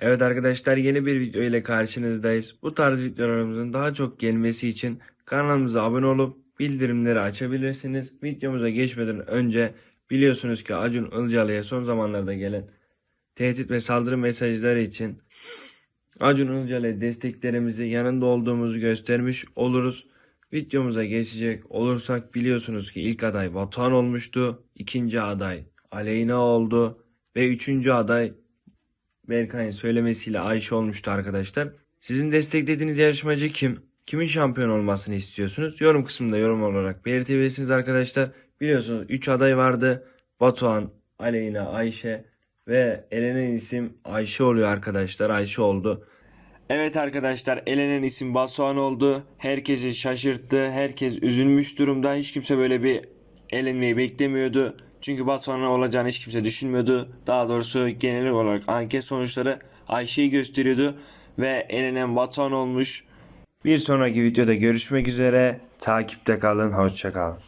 Evet arkadaşlar yeni bir video ile karşınızdayız. Bu tarz videolarımızın daha çok gelmesi için kanalımıza abone olup bildirimleri açabilirsiniz. Videomuza geçmeden önce biliyorsunuz ki Acun Ilıcalı'ya son zamanlarda gelen tehdit ve saldırı mesajları için Acun Ilıcalı'ya desteklerimizi yanında olduğumuzu göstermiş oluruz. Videomuza geçecek olursak biliyorsunuz ki ilk aday Batuhan olmuştu. ikinci aday Aleyna oldu. Ve üçüncü aday Berkay'ın söylemesiyle Ayşe olmuştu arkadaşlar. Sizin desteklediğiniz yarışmacı kim? Kimin şampiyon olmasını istiyorsunuz? Yorum kısmında yorum olarak belirtebilirsiniz arkadaşlar. Biliyorsunuz 3 aday vardı. Batuhan, Aleyna, Ayşe ve elenen isim Ayşe oluyor arkadaşlar. Ayşe oldu. Evet arkadaşlar elenen isim Batuhan oldu. Herkesi şaşırttı. Herkes üzülmüş durumda. Hiç kimse böyle bir elenmeyi beklemiyordu. Çünkü Batuhan'ın olacağını hiç kimse düşünmüyordu. Daha doğrusu genel olarak anket sonuçları Ayşe'yi gösteriyordu. Ve elenen Batuhan olmuş. Bir sonraki videoda görüşmek üzere. Takipte kalın. Hoşça kalın.